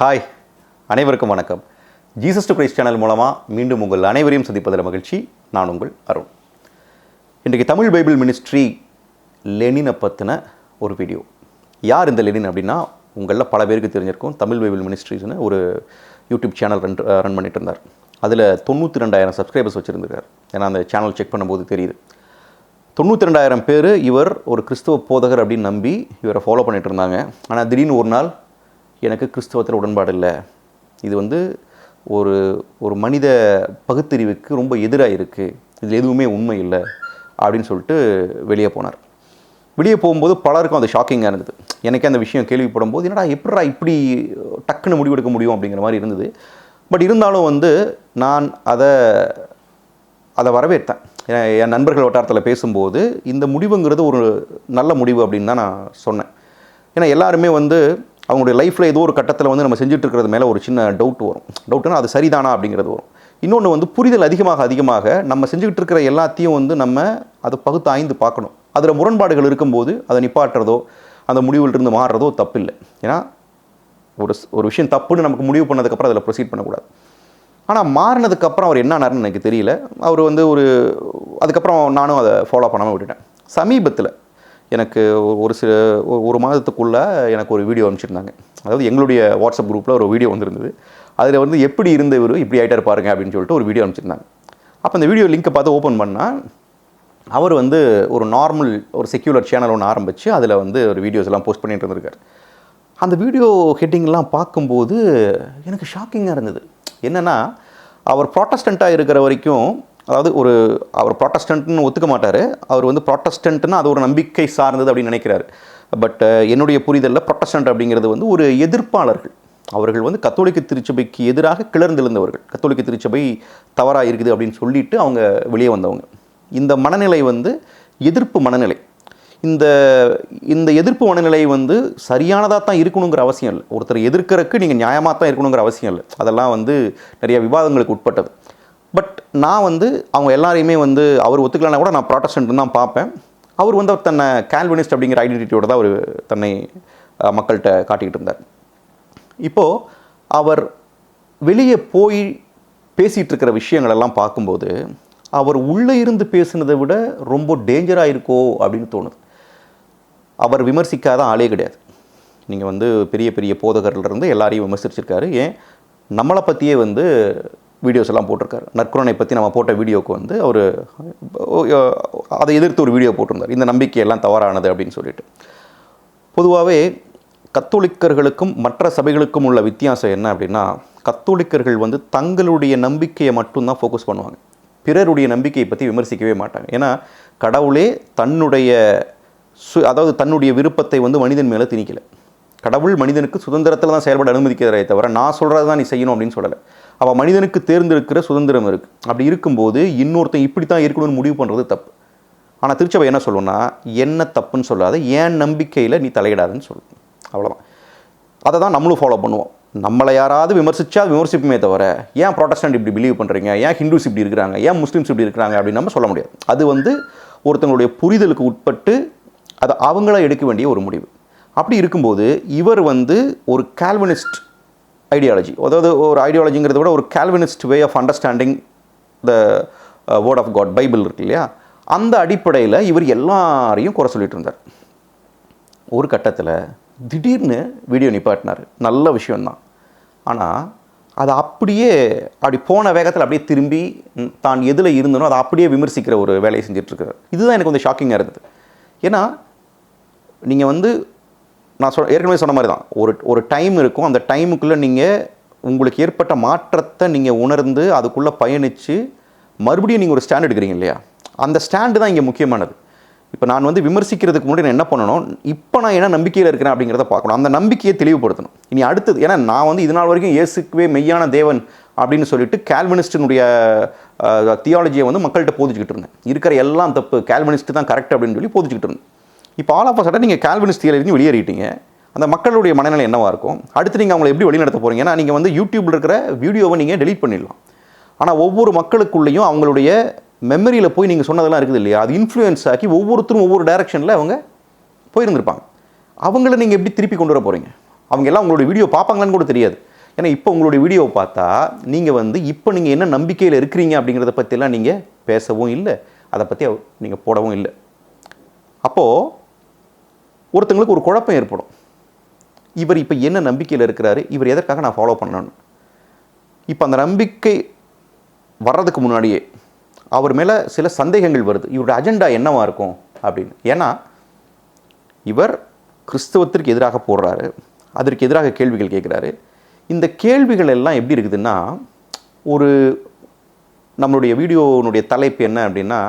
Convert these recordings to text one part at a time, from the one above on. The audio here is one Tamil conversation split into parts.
ஹாய் அனைவருக்கும் வணக்கம். ஜீசஸ் டு கிரைஸ்ட் சேனல் மூலமாக மீண்டும் உங்கள் அனைவரையும் சந்திப்பதில் மகிழ்ச்சி. நான் உங்கள் அருண். இன்றைக்கு தமிழ் பைபிள் மினிஸ்ட்ரி லெனினை பற்றின ஒரு வீடியோ யார் இந்த லெனின் அப்படின்னா உங்களில் பல பேருக்கு தெரிஞ்சிருக்கும். தமிழ் பைபிள் மினிஸ்ட்ரிஸ்னு ஒரு யூடியூப் சேனல் ரன் ரன் பண்ணிட்டு இருந்தார். அதில் தொண்ணூற்றி ரெண்டாயிரம் சப்ஸ்கிரைபர்ஸ் வச்சுருந்துருக்கார். ஏன்னா அந்த சேனல் செக் பண்ணும்போது தெரியுது. தொண்ணூற்றி ரெண்டாயிரம் பேர் இவர் ஒரு கிறிஸ்துவ போதகர் அப்படின்னு நம்பி இவரை ஃபாலோ பண்ணிகிட்டு இருந்தாங்க. ஆனால் திடீர்னு ஒரு நாள் எனக்கு கிறிஸ்தவத்தில் உடன்பாடு இல்லை. இது வந்து ஒரு ஒரு மனித பகுத்தறிவுக்கு ரொம்ப எதிராக இருக்குது இதில் எதுவுமே உண்மை இல்லை அப்படின்னு சொல்லிட்டு வெளியே போனார். வெளியே போகும்போது பலருக்கும் அது ஷாக்கிங்காக இருந்தது. எனக்கே அந்த விஷயம் கேள்விப்படும் போது என்னடா எப்படா இப்படி டக்குன்னு முடிவெடுக்க முடியும் அப்படிங்கிற மாதிரி இருந்தது. பட் இருந்தாலும் வந்து நான் அதை அதை வரவேற்றேன். ஏன்னா, என் நண்பர்கள் வட்டாரத்தில் பேசும்போது இந்த முடிவுங்கிறது ஒரு நல்ல முடிவு அப்படின்னு தான் நான் சொன்னேன். ஏன்னா எல்லாருமே வந்து அவங்களுடைய லைஃப்பில் ஏதோ ஒரு கட்டத்தில் வந்து நம்ம செஞ்சுட்டு இருக்கிறது மேலே ஒரு சின்ன டவுட் வரும். டவுட்னா அது சரிதானா அப்படிங்கிறது வரும். இன்னொன்று வந்து புரிதல் அதிகமாக அதிகமாக நம்ம செஞ்சுக்கிட்டு இருக்கிற எல்லாத்தையும் வந்து நம்ம அதை பகுத்து ஆய்ந்து பார்க்கணும். அதில் முரண்பாடுகள் இருக்கும்போது அதை நிப்பாட்டுறதோ அந்த முடிவிலிருந்து மாறுறதோ தப்பில்லை. ஏன்னா ஒரு ஒரு விஷயம் தப்புன்னு நமக்கு முடிவு பண்ணதுக்கப்புறம் அதில் ப்ரொசீட் பண்ணக்கூடாது. ஆனால் மாறினதுக்கப்புறம் அவர் என்ன எனக்கு தெரியல. அவர் வந்து ஒரு அதுக்கப்புறம் நானும் அதை ஃபாலோ பண்ணாமல் விட்டுட்டேன். சமீபத்தில் எனக்கு ஒரு- சில ஒரு- மாதத்துக்குள்ளே எனக்கு ஒரு வீடியோ அனுப்பிச்சிருந்தாங்க. அதாவது எங்களுடைய வாட்ஸ்அப் குரூப்பில் ஒரு வீடியோ வந்திருந்தது. அதில் வந்து எப்படி இருந்த இவர் இப்படி ஆகிட்டார் பாருங்க அப்படின்னு சொல்லிட்டு ஒரு வீடியோ அனுப்பிச்சிருந்தாங்க. அப்போ அந்த வீடியோ லிங்க்கை பார்த்து ஓப்பன் பண்ணால் அவர் வந்து ஒரு நார்மல் ஒரு செக்யூலர் சேனல் ஒன்று ஆரம்பித்து அதில் வந்து ஒரு வீடியோஸ் எல்லாம் போஸ்ட் பண்ணிட்டு இருந்திருக்காரு. அந்த வீடியோ ஹெட்டிங்லாம் பார்க்கும்போது எனக்கு ஷாக்கிங்காக இருந்தது. என்னென்னா அவர் ப்ராட்டஸ்டண்ட்டாக இருக்கிற வரைக்கும் அதாவது ஒரு அவர் ப்ராட்டஸ்டன்ட்னு ஒத்துக்க மாட்டார். அவர் வந்து ப்ராட்டஸ்டன்ட்னா அது ஒரு நம்பிக்கை சார்ந்தது அப்படின்னு நினைக்கிறாரு. பட் என்னுடைய புரிதலில் ப்ரொட்டஸ்டன்ட் அப்படிங்கிறது வந்து ஒரு எதிர்ப்பாளர்கள். அவர்கள் வந்து கத்தோலிக்க திருச்சபைக்கு எதிராக கிளர்ந்தெழுந்தவர்கள் கத்தோலிக்க திருச்சபை தவறாக இருக்குது அப்படின்னு சொல்லிட்டு அவங்க வெளியே வந்தவங்க. இந்த மனநிலை வந்து எதிர்ப்பு மனநிலை. இந்த இந்த எதிர்ப்பு மனநிலை வந்து சரியானதாக தான் இருக்கணுங்கிற அவசியம் இல்லை. ஒருத்தர் எதிர்க்கிறதுக்கு நீங்கள் நியாயமாக தான் இருக்கணுங்கிற அவசியம் இல்லை. அதெல்லாம் வந்து நிறைய விவாதங்களுக்கு உட்பட்டது. பட் நான் வந்து அவங்க எல்லாரையுமே வந்து அவர் ஒத்துக்கலனா கூட நான் ப்ராட்டஸ்டன்ட் தான் பார்ப்பேன். அவர் வந்து அவர் தன்னை கால்வினிஸ்ட் அப்படிங்கிற ஐடென்டிட்டியோட தான் அவர் தன்னை மக்கள்கிட்ட காட்டிக்கிட்டு இருந்தார். இப்போது அவர் வெளியே போய் பேசிகிட்டு இருக்கிற விஷயங்களெல்லாம் பார்க்கும்போது அவர் உள்ளே இருந்து பேசுனதை விட ரொம்ப டேஞ்சராக இருக்கோ அப்படின்னு தோணுது. அவர் விமர்சிக்காத ஆளே கிடையாது. நீங்கள் வந்து பெரிய பெரிய போதகர்லேருந்து எல்லாரையும் விமர்சிச்சிருக்காரு. ஏன்? நம்மளை பற்றியே வந்து வீடியோஸ் எல்லாம் போட்டிருக்காரு. நற்குறனை பற்றி நம்ம போட்ட வீடியோக்கு வந்து அவர் அதை எதிர்த்து ஒரு வீடியோ போட்டிருந்தார். இந்த நம்பிக்கையெல்லாம் தவறானது அப்படின்னு சொல்லிட்டு. பொதுவாகவே கத்தோலிக்கர்களுக்கும் மற்ற சபைகளுக்கும் உள்ள வித்தியாசம் என்ன அப்படின்னா கத்தோலிக்கர்கள் வந்து தங்களுடைய நம்பிக்கையை மட்டும்தான் ஃபோக்கஸ் பண்ணுவாங்க. பிறருடைய நம்பிக்கையை பற்றி விமர்சிக்கவே மாட்டாங்க. ஏன்னா கடவுளே தன்னுடைய சு அதாவது தன்னுடைய விருப்பத்தை வந்து மனிதன் மேலே திணிக்கலை. கடவுள் மனிதனுக்கு சுதந்திரத்தில் தான் செயல்பட அனுமதிக்கிறதே தவிர நான் சொல்கிறது தான் நீ செய்யணும் அப்படின்னு சொல்லலை. அவள் மனிதனுக்கு தேர்ந்தெடுக்கிற சுதந்திரம் இருக்குது அப்படி இருக்கும்போது இன்னொருத்தன் இப்படி தான் இருக்கணும்னு முடிவு பண்ணுறது தப்பு. ஆனால் திருச்சபை என்ன சொல்லணும்னா என்ன தப்புன்னு சொல்லாத ஏன் நம்பிக்கையில் நீ தலையிடாதுன்னு சொல்லணும் அவ்வளோதான் அதை தான் நம்மளும் ஃபாலோ பண்ணுவோம். நம்மளை யாராவது விமர்சித்தா விமர்சிப்புமே தவிர ஏன் ப்ரொடெஸ்டன்ட் இப்படி பிலீவ் பண்ணுறீங்க ஏன் ஹிந்துஸ் இப்படி இருக்கிறாங்க? ஏன் முஸ்லீம்ஸ் இப்படி இருக்கிறாங்க? அப்படின்னு நம்ம சொல்ல முடியாது. அது வந்து ஒருத்தங்களுடைய புரிதலுக்கு உட்பட்டு அது அவங்கள எடுக்க வேண்டிய ஒரு முடிவு. அப்படி இருக்கும்போது இவர் வந்து ஒரு கால்வினிஸ்ட் ஐடியாலஜி அதாவது ஒரு ஐடியாலஜிங்கிறத விட ஒரு Calvinist way of understanding the word of God Bible இருக்கு இல்லையா? அந்த அடிப்படையில் இவர் எல்லாரையும் குறை சொல்லிட்டு இருந்தார். ஒரு கட்டத்தில் திடீர்னு வீடியோ நிப்பாட்டினார். நல்ல விஷயந்தான் ஆனால் அதை அப்படியே அப்படி போன வேகத்தில் அப்படியே திரும்பி தான் எதில் இருந்தனோ அதை அப்படியே விமர்சிக்கிற ஒரு வேலையை செஞ்சிட்ருக்கிறார் இதுதான் எனக்கு கொஞ்சம் ஷாக்கிங்காக இருந்தது. ஏன்னா நீங்கள் வந்து நான் சொ ஏற்கனவே சொன்ன மாதிரி தான் ஒரு ஒரு டைம் இருக்கும். அந்த டைமுக்குள்ளே நீங்கள் உங்களுக்கு ஏற்பட்ட மாற்றத்தை நீங்கள் உணர்ந்து அதுக்குள்ளே பயணித்து மறுபடியும் நீங்கள் ஒரு ஸ்டாண்ட் எடுக்கிறீங்க இல்லையா? அந்த ஸ்டாண்டு தான் இங்கே முக்கியமானது. இப்போ நான் வந்து விமர்சிக்கிறதுக்கு முன்னாடி நான் என்ன பண்ணணும்? இப்போ நான் என்ன நம்பிக்கையில் இருக்கிறேன் அப்படிங்கிறத பார்க்கணும். அந்த நம்பிக்கையை தெளிவுபடுத்தணும். இனி அடுத்தது ஏன்னா நான் வந்து இது நாள் வரைக்கும் இயேசுக்குவே மெய்யான தேவன் அப்படின்னு சொல்லிட்டு கேல்வனிஸ்டினுடைய தியாலஜியை வந்து மக்கள்கிட்ட போதிச்சுக்கிட்டு இருந்தேன். இருக்கிற எல்லாம் தப்பு. கால்வினிஸ்ட் தான் கரெக்ட் அப்படின்னு சொல்லி போதிச்சுக்கிட்டு இருந்தேன். இப்போ ஆல் ஆஃப் சட்டம் நீங்கள் கால்வினிஸ்ட் தியாலஜி வெளியேறிட்டீங்க. அந்த மக்களுடைய மனநிலை என்னவாக இருக்கும்? அடுத்து நீங்கள் அவங்களை எப்படி வழிநடத்த போகிறீங்கன்னா ஏன்னா நீங்கள் வந்து யூடியூப்ல இருக்கிற வீடியோவை நீங்கள் டெலீட் பண்ணிடலாம். ஆனால் ஒவ்வொரு மக்களுக்குள்ளேயும் அவங்களுடைய மெமரியில் போய் நீங்கள் சொன்னதெல்லாம் இருக்குது இல்லையா? அது இன்ஃப்ளூயன்ஸ் ஆக்கி ஒவ்வொருத்தரும் ஒவ்வொரு டைரக்ஷனில் அவங்க போயிருந்திருப்பாங்க. அவங்கள நீங்கள் எப்படி திருப்பி கொண்டு வர போகிறீங்க அவங்க எல்லாம் உங்களுடைய வீடியோ பார்ப்பாங்களான்னு கூட தெரியாது. ஏன்னா இப்போ உங்களுடைய வீடியோவை பார்த்தா நீங்கள் வந்து இப்போ நீங்கள் என்ன நம்பிக்கையில் இருக்கிறீங்க அப்படிங்கிறத பற்றிலாம் நீங்கள் பேசவும் இல்லை. அதை பற்றி நீங்கள் போடவும் இல்லை. அப்போது ஒருத்தங்களுக்கு ஒரு குழப்பம் ஏற்படும். இவர் இப்போ என்ன நம்பிக்கையில் இருக்கிறாரு? இவர் எதற்காக நான் ஃபாலோ பண்ணணும் இப்போ அந்த நம்பிக்கை வர்றதுக்கு முன்னாடியே அவர் மேலே சில சந்தேகங்கள் வருது. இவருடைய அஜெண்டா என்னவாக இருக்கும்? அப்படின்னு. ஏன்னா இவர் கிறிஸ்தவத்திற்கு எதிராக போடுறாரு அதற்கு எதிராக கேள்விகள் கேட்குறாரு. இந்த கேள்விகள் எல்லாம் எப்படி இருக்குதுன்னா ஒரு நம்மளுடைய வீடியோனுடைய தலைப்பு என்ன அப்படின்னா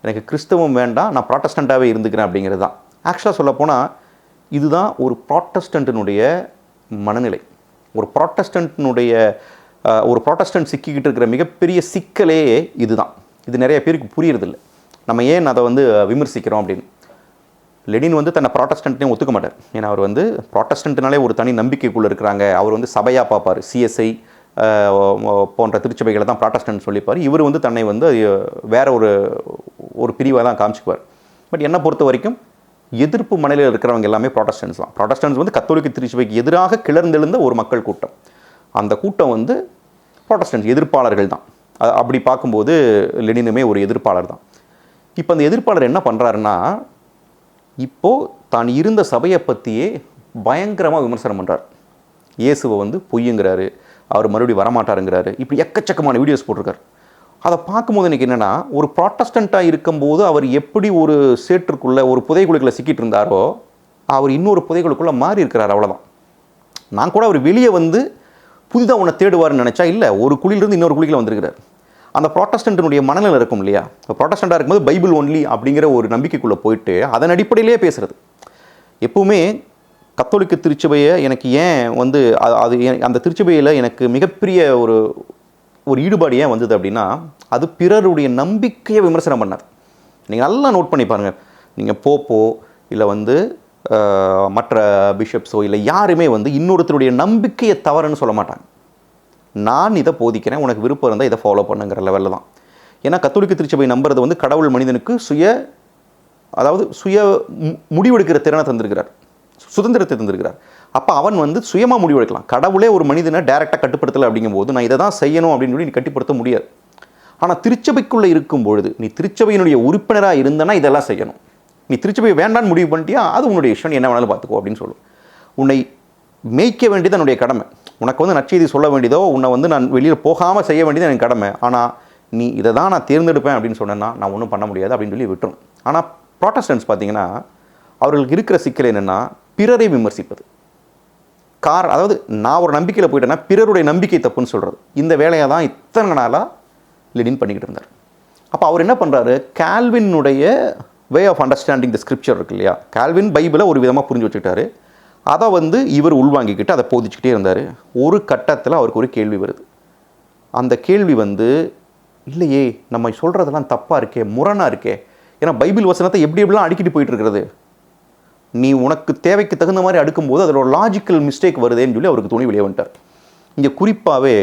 எனக்கு கிறிஸ்தவம் வேண்டாம் நான் ப்ராட்டஸ்டண்ட்டாகவே இருந்துக்கிறேன் அப்படிங்கிறது தான். ஆக்சுவலாக சொல்லப்போனால் இதுதான் ஒரு ப்ராட்டஸ்டண்ட்டினுடைய மனநிலை. ஒரு ப்ராட்டஸ்டண்ட்டினுடைய ஒரு ப்ராட்டஸ்டன்ட் சிக்கிக்கிட்டு இருக்கிற மிகப்பெரிய சிக்கலே இதுதான். இது நிறைய பேருக்கு புரியறதில்ல. நம்ம ஏன் அதை வந்து விமர்சிக்கிறோம் அப்படின்னு? லெனின் வந்து தன்னை ப்ராட்டஸ்டன்ட்னே ஒத்துக்க மாட்டார். ஏன்னா அவர் வந்து ப்ராட்டஸ்டன்ட்னாலே ஒரு தனி நம்பிக்கைக்குள்ளே இருக்கிறாங்க. அவர் வந்து சபையாக பார்ப்பார். சிஎஸ்ஐ போன்ற திருச்சபைகளை தான் ப்ராட்டஸ்டன்ட் சொல்லிப்பார். இவர் வந்து தன்னை வந்து வேற ஒரு ஒரு பிரிவாக தான் காமிச்சுக்குவார். பட் என்னை பொறுத்த வரைக்கும் எதிர்ப்பு மனையில் இருக்கிறவங்க எல்லாமே ப்ராடஸ்டன்ஸ் தான். ப்ராடஸ்டன்ஸ் வந்து கத்தோலிக்க திருச்சபைக்கு எதிராக கிளர்ந்தெழுந்த ஒரு மக்கள் கூட்டம். அந்த கூட்டம் வந்து ப்ராடஸ்டன்ஸ் எதிர்ப்பாளர்கள் தான். அப்படி பார்க்கும்போது லெனினுமே ஒரு எதிர்ப்பாளர் தான். இப்போ அந்த எதிர்ப்பாளர் என்ன பண்ணுறாருன்னா இப்போது தான் இருந்த சபையை பற்றியே பயங்கரமாக விமர்சனம் பண்ணுறார் இயேசுவை வந்து பொய்யுங்கிறாரு அவர் மறுபடியும் வரமாட்டாருங்கிறாரு. இப்படி எக்கச்சக்கமான வீடியோஸ் போட்டிருக்காரு. அதை பார்க்கும்போது எனக்கு என்னென்னா ஒரு ப்ராட்டஸ்டண்ட்டாக இருக்கும்போது அவர் எப்படி ஒரு சேற்றுக்குள்ளே ஒரு புதைகுழிக்குள்ளே சிக்கிட்டு இருந்தாரோ அவர் இன்னொரு புதைக்குழுக்குள்ளே மாறி இருக்கிறார் அவ்வளோதான் நான் கூட அவர் வெளியே வந்து புதிதாக உன்னை தேடுவார்னு நினச்சா இல்லை ஒரு குழியிலிருந்து இன்னொரு குழியில் வந்திருக்கிறார். அந்த ப்ராட்டஸ்டண்ட்டினுடைய மனநிலை இருக்கும் இல்லையா? இப்போ ப்ராட்டஸ்டண்ட்டாக இருக்கும்போது பைபிள் ஒன்லி அப்படிங்கிற ஒரு நம்பிக்கைக்குள்ளே போயிட்டு அதன் அடிப்படையிலேயே பேசுகிறது எப்பவுமே கத்தோலிக்க திருச்சபையை எனக்கு ஏன் வந்து அது அது அந்த திருச்சபையில் எனக்கு மிகப்பெரிய ஒரு ஒரு ஈடுபாடு ஏன் வந்தது அப்படின்னா அது பிறருடைய நம்பிக்கையை விமர்சனம் பண்ணார் நீங்கள் நல்லா நோட் பண்ணி பாருங்கள் நீங்கள் போப்போ இல்லை வந்து மற்ற பிஷப்ஸோ இல்லை யாருமே வந்து இன்னொருத்தருடைய நம்பிக்கையை தவறுன்னு சொல்ல மாட்டாங்க. நான் இதை போதிக்கிறேன் உனக்கு விருப்பம் இருந்தால் இதை ஃபாலோ பண்ணுங்கிற லெவலில் தான். ஏன்னா கத்தோலிக்க திருச்சபை நம்புறது வந்து கடவுள் மனிதனுக்கு சுய அதாவது சுய முடிவெடுக்கிற திறனை தந்திருக்கிறார். சுதந்திரத்தை தந்திருக்கிறார். அப்போ அவன் வந்து சுயமாக முடிவெடுக்கலாம் கடவுளே ஒரு மனிதனை டைரெக்டாக கட்டுப்படுத்தலை அப்படிங்கும்போது நான் இதை தான் செய்யணும் அப்படின்னு சொல்லி நீ கட்டுப்படுத்த முடியாது. ஆனால் திருச்சபைக்குள்ளே இருக்கும் பொழுது நீ திருச்சபையினுடைய உறுப்பினராக இருந்தனா இதெல்லாம் செய்யணும். நீ திருச்சபையை வேண்டான்னு முடிவு பண்ணிட்டியா? அது உன்னுடைய இஷ்டம். என்ன வேணாலும் பார்த்துக்கோ அப்படின்னு சொல்லும் உன்னை மேய்க்க வேண்டியது என்னுடைய கடமை. உனக்கு வந்து நற்செய்தி சொல்ல வேண்டியதோ உன்னை வந்து நான் வெளியில் போகாமல் செய்ய வேண்டியது எனக்கு கடமை. ஆனால் நீ இதை தான் நான் தேர்ந்தெடுப்பேன் அப்படின்னு சொன்னேன்னா நான் ஒன்றும் பண்ண முடியாது அப்படின்னு சொல்லி விட்டுரும். ஆனால் ப்ராட்டஸ்டன்ஸ் பார்த்தீங்கன்னா அவர்களுக்கு இருக்கிற சிக்கல் என்னென்னா பிறரை விமர்சிப்பது. கார் அதாவது நான் ஒரு நம்பிக்கையில் போயிட்டேன்னா பிறருடைய நம்பிக்கை தப்புன்னு சொல்கிறது இந்த வேலையை தான் இத்தனை நாளாக லெனின் பண்ணிக்கிட்டு இருந்தார். அப்போ அவர் என்ன பண்ணுறாரு கால்வினுடைய way of understanding the scripture இருக்கு இல்லையா? கால்வின் பைபிளை ஒரு விதமாக புரிஞ்சு வச்சுக்கிட்டாரு. அதை வந்து இவர் உள்வாங்கிக்கிட்டு அதை போதிச்சுக்கிட்டே இருந்தார். ஒரு கட்டத்தில் அவருக்கு ஒரு கேள்வி வருது. அந்த கேள்வி வந்து இல்லையே நம்ம சொல்கிறதெல்லாம் தப்பாக இருக்கே முரணாக இருக்கே. ஏன்னா பைபிள் வசனத்தை எப்படி எப்படிலாம் அடிக்கிட்டு போயிட்டு இருக்கிறது? நீ உனக்கு தேவைக்கு தகுந்த மாதிரி அடுக்கும்போது அதில் ஒரு லாஜிக்கல் மிஸ்டேக் வருதேன்னு சொல்லி அவருக்கு துணி வெளியே வந்துட்டார். இங்கே குறிப்பாகவே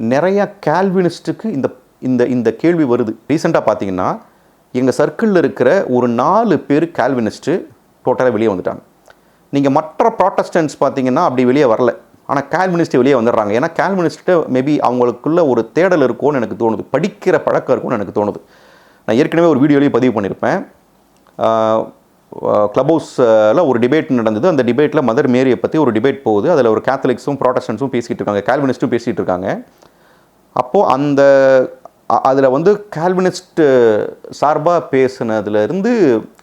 நிறையா கேல்வினிஸ்ட்டுக்கு இந்த இந்த இந்த கேள்வி வருது. ரீசெண்டாக பார்த்தீங்கன்னா எங்கள் சர்க்கிளில் இருக்கிற ஒரு நாலு பேர் கேல்வினிஸ்ட்டு டோட்டலாக வெளியே வந்துட்டாங்க. நீங்கள் மற்ற ப்ராட்டஸ்டன்ஸ் பார்த்தீங்கன்னா அப்படி வெளியே வரல. ஆனால் கால்வினிஸ்ட் வெளியே வந்துடுறாங்க. ஏன்னா கேல்வினிஸ்ட்டு மேபி அவங்களுக்குள்ள ஒரு தேடல் இருக்கும்னு எனக்கு தோணுது. படிக்கிற பழக்கம் இருக்கும்னு எனக்கு தோணுது. நான் ஏற்கனவே ஒரு வீடியோலையும் பதிவு பண்ணியிருப்பேன். க்ளப் ஹவுஸில் ஒரு டிபேட் நடந்தது. அந்த டிபேட்டில் மதர் மேரியை பற்றி ஒரு டிபேட் போகுது. அதில் ஒரு கேத்தலிக்ஸும் ப்ராட்டஸ்டன்ஸும் பேசிகிட்டு இருக்காங்க. கால்வினிஸ்ட்டும் பேசிகிட்டு இருக்காங்க. அப்போது அந்த அதில் வந்து கால்வினிஸ்ட் சார்பாக பேசுனதுலேருந்து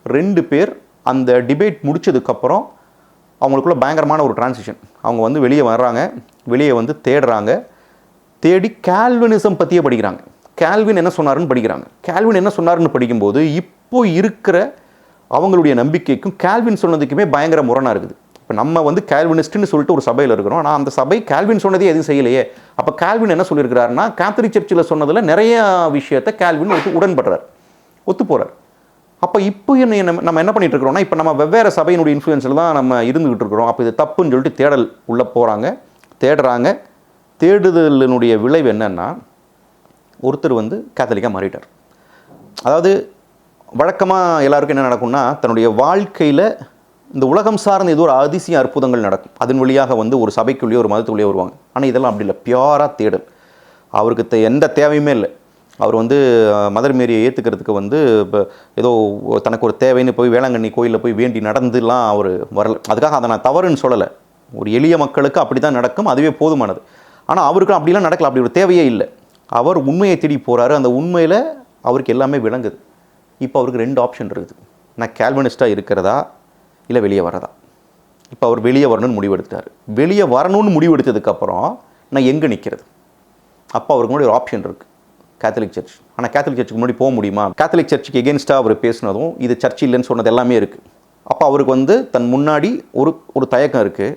ரெண்டு பேர் அந்த டிபேட் முடித்ததுக்கப்புறம் அவங்களுக்குள்ள பயங்கரமான ஒரு டிரான்சிஷன் அவங்க வந்து வெளியே வர்றாங்க. வெளியே வந்து தேடுறாங்க. தேடி கால்வினிசம் பற்றியே படிக்கிறாங்க. கால்வின் என்ன சொன்னாருன்னு படிக்கிறாங்க. கால்வின் என்ன சொன்னாருன்னு படிக்கும்போது இப்போ இருக்கிற அவங்களுடைய நம்பிக்கைக்கும் கேல்வின் சொன்னதுக்குமே பயங்கர முரணாக இருக்குது. இப்போ நம்ம வந்து கேல்வினிஸ்ட்னு சொல்லிட்டு ஒரு சபையில் இருக்கிறோம். ஆனால் அந்த சபை கேல்வின் சொன்னதே எதுவும் செய்யலையே. அப்போ கேல்வின் என்ன சொல்லியிருக்கிறாருன்னா கேத்தலிக் சர்ச்சில் சொன்னதில் நிறைய விஷயத்தை கேல்வின் ஒத்து உடன்படுறார். ஒத்து போகிறார் அப்போ இப்போ என்ன என்ன- நம்ம என்ன பண்ணிட்டு இருக்கிறோம்னா இப்போ நம்ம வெவ்வேறு சபையினுடைய இன்ஃப்ளூயன்ஸில் தான் நம்ம இருந்துகிட்டு இருக்கிறோம். அப்போ இது தப்புன்னு சொல்லிட்டு தேடல் உள்ளே போகிறாங்க தேடுறாங்க. தேடுதலினுடைய விளைவு என்னன்னா ஒருத்தர் வந்து கேத்தலிக்காக மாறிட்டார். அதாவது வழக்கமாக எல்லாருக்கும் என்ன நடக்கும்னா தன்னுடைய வாழ்க்கையில் இந்த உலகம் சார்ந்த ஏதோ ஒரு அதிசய அற்புதங்கள் நடக்கும். அதன் வழியாக வந்து ஒரு சபைக்குள்ளேயோ ஒரு மதத்துக்குள்ளேயோ வருவாங்க. ஆனால் இதெல்லாம் அப்படி இல்லை. பியூராக தேடல். அவருக்கு தே- எந்த தேவையுமே இல்லை. அவர் வந்து மதர் மேரியை ஏற்றுக்கிறதுக்கு வந்து இப்போ ஏதோ தனக்கு ஒரு தேவைன்னு போய் வேளாங்கண்ணி கோயிலில் போய் வேண்டி நடந்துலாம் அவர் வரல. அதுக்காக அதை நான் தவறுன்னு சொல்லலை. ஒரு எளிய மக்களுக்கு அப்படி தான் நடக்கும். அதுவே போதுமானது. ஆனால் அவருக்கு அப்படிலாம் நடக்கல. அப்படி ஒரு தேவையே இல்லை. அவர் உண்மையை தேடி போகிறாரு அந்த உண்மையில் அவருக்கு எல்லாமே விளங்குது. இப்போ அவருக்கு ரெண்டு ஆப்ஷன் இருக்குது. நான் கேல்வனிஸ்ட்டாக இருக்கிறதா? இல்லை வெளியே வரதா? இப்போ அவர் வெளியே வரணும்னு முடிவெடுத்தார் வெளியே வரணும்னு முடிவெடுத்ததுக்கப்புறம் நான் எங்கே நிற்கிறது அப்போ அவருக்கு முன்னாடி ஒரு ஆப்ஷன் இருக்குது கேத்தலிக் சர்ச் ஆனால் கேத்தலிக் சர்ச்சுக்கு முன்னாடி போக முடியுமா? கேத்தலிக் சர்ச்சுக்கு எகென்ஸ்டாக அவர் பேசினதும் இது சர்ச் இல்லைன்னு சொன்னது எல்லாமே இருக்குது அப்போ அவருக்கு வந்து தன் முன்னாடி ஒரு ஒரு தயக்கம் இருக்குது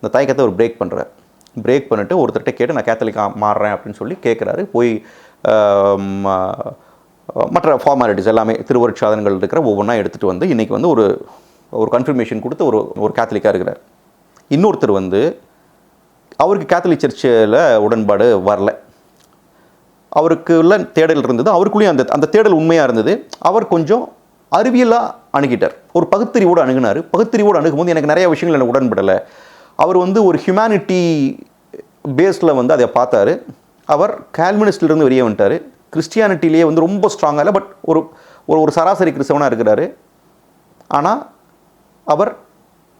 இந்த தயக்கத்தை அவர் பிரேக் பண்ணுறார் பிரேக் பண்ணிட்டு ஒருத்தர்கிட்ட கேட்டு நான் கேத்தலிக்காக மாறுறேன் அப்படின்னு சொல்லி கேட்குறாரு போய் மற்ற ஃபார்மாலிட்டிஸ் எல்லாமே திருவருட்சாதனங்கள் இருக்கிற ஒவ்வொன்றா எடுத்துகிட்டு வந்து இன்றைக்கி வந்து ஒரு ஒரு கன்ஃபர்மேஷன் கொடுத்து ஒரு ஒரு கேத்தலிக்காக இருக்கிறார். இன்னொருத்தர் வந்து அவருக்கு கேத்தலிக் சர்ச்சில் உடன்பாடு வரல. அவருக்கு உள்ள தேடல் இருந்தது அவருக்குள்ளேயும் அந்த அந்த தேடல் உண்மையாக இருந்தது. அவர் கொஞ்சம் அறிவியலாக அணுகிட்டார். ஒரு பகுத்தறிவோடு அணுகினார். பகுத்தறிவோடு அணுகும்போது எனக்கு நிறைய விஷயங்கள் எனக்கு உடன்படலை. அவர் வந்து ஒரு ஹியூமனிட்டி பேஸில் வந்து அதை பார்த்தாரு. அவர் கால்மினிஸ்ட்லேருந்து வெளியே வந்துட்டார். கிறிஸ்டியானிட்டிலேயே வந்து ரொம்ப ஸ்ட்ராங்காக இல்லை பட் ஒரு ஒரு ஒரு சராசரி கிறிஸ்தவனாக இருக்கிறாரு. ஆனால் அவர்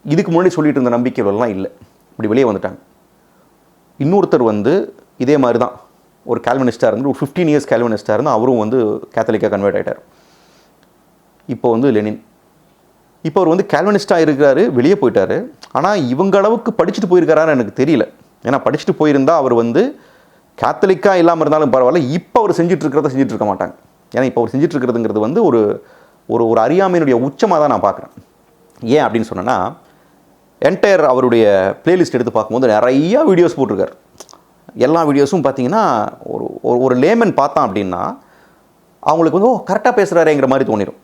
இதுக்கு முன்னாடி சொல்லிட்டு இருந்த நம்பிக்கைகள்லாம் இல்லை. இப்படி வெளியே வந்துட்டாங்க. இன்னொருத்தர் வந்து இதே மாதிரி தான் ஒரு கேல்வனிஸ்டாக இருந்து ஒரு ஃபிஃப்டீன் இயர்ஸ் கேல்வனிஸ்டாக இருந்து அவரும் வந்து கேத்தலிக்காக கன்வெர்ட் ஆகிட்டார் இப்போ வந்து லெனின் இப்போ அவர் வந்து கேல்வனிஸ்டாக இருக்கிறாரு வெளியே போயிட்டார். ஆனால் இவங்க அளவுக்கு படிச்சுட்டு போயிருக்காரான்னு எனக்கு தெரியல. ஏன்னா படிச்சுட்டு போயிருந்தால் அவர் வந்து கேத்தலிக்காக இல்லாமல் இருந்தாலும் பரவாயில்ல. இப்போ அவர் செஞ்சிட்ருக்கிறத இருக்கிறத செஞ்சுட்டு இருக்க மாட்டாங்க. ஏன்னா இப்போ அவர் செஞ்சிட்ருக்கிறதுங்கிறது வந்து ஒரு ஒரு ஒரு அறியாமையினுடைய உச்சமாக தான் நான் பார்க்குறேன். ஏன் அப்படின்னு சொன்னேன்னா என்டையர் அவருடைய பிளேலிஸ்ட் எடுத்து பார்க்கும்போது நிறையா வீடியோஸ் போட்டிருக்காரு. எல்லா வீடியோஸும் பார்த்தீங்கன்னா ஒரு ஒரு- ஒரு லேமன் பார்த்தான் அப்படின்னா அவங்களுக்கு வந்து ஓ கரெக்டாக பேசுகிறாருங்கிற மாதிரி தோணிடும்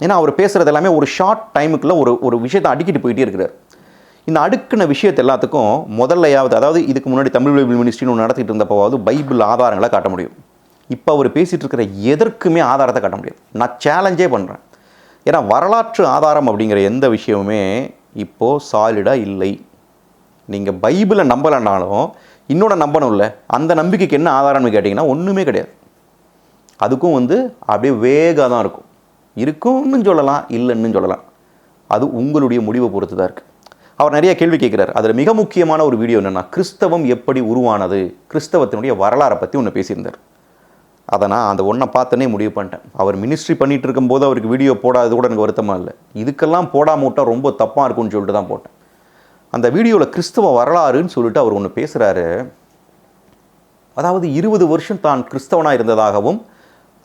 ஏன்னா அவர் பேசுகிறது எல்லாமே ஒரு ஷார்ட் டைமுக்குள்ளே ஒரு ஒரு விஷயத்தை அடிக்கிட்டு போயிட்டே இருக்கிறார். இந்த அடுக்கின விஷயத்தை எல்லாத்துக்கும் முதல்லையாவது அதாவது இதுக்கு முன்னாடி தமிழ் பைபிள் மினிஸ்ட்ரின்னு ஒன்று நடத்திட்டு இருந்தப்போவாவது பைபிள் ஆதாரங்களை காட்ட முடியும். இப்போ அவர் பேசிகிட்டு இருக்கிற எதற்குமே ஆதாரத்தை காட்ட முடியாது. நான் சேலஞ்சே பண்ணுறேன் ஏன்னா வரலாற்று ஆதாரம் அப்படிங்கிற எந்த விஷயமுமே இப்போது சாலிடாக இல்லை. நீங்கள் பைபிளை நம்பலைனாலும் இன்னொன்று இல்லை அந்த நம்பிக்கைக்கு என்ன ஆதாரம்னு கேட்டிங்கன்னா ஒன்றுமே கிடையாது. அதுக்கும் வந்து அப்படியே வேகாக தான் இருக்கும். இருக்கும்னு சொல்லலாம் இல்லைன்னு சொல்லலாம். அது உங்களுடைய முடிவை பொறுத்து தான் இருக்குது அவர் நிறைய கேள்வி கேட்குறாரு. அதில் மிக முக்கியமான ஒரு வீடியோ என்னென்னா கிறிஸ்தவம் எப்படி உருவானது? கிறிஸ்தவத்தினுடைய வரலாறை பற்றி ஒன்று பேசியிருந்தார். அதை நான் அந்த ஒன்றை பார்த்தனே முடிவு பண்ணிட்டேன். அவர் மினிஸ்ட்ரி பண்ணிகிட்டு இருக்கும்போது அவருக்கு வீடியோ போடாதது கூட எனக்கு வருத்தமாக இல்லை. இதுக்கெல்லாம் போடாம விட்டால் ரொம்ப தப்பாக இருக்கும்னு சொல்லிட்டு தான் போட்டேன். அந்த வீடியோவில் கிறிஸ்தவ வரலாறுன்னு சொல்லிட்டு அவர் ஒன்று பேசுகிறாரு அதாவது இருபது வருஷம் தான் கிறிஸ்தவனாக இருந்ததாகவும்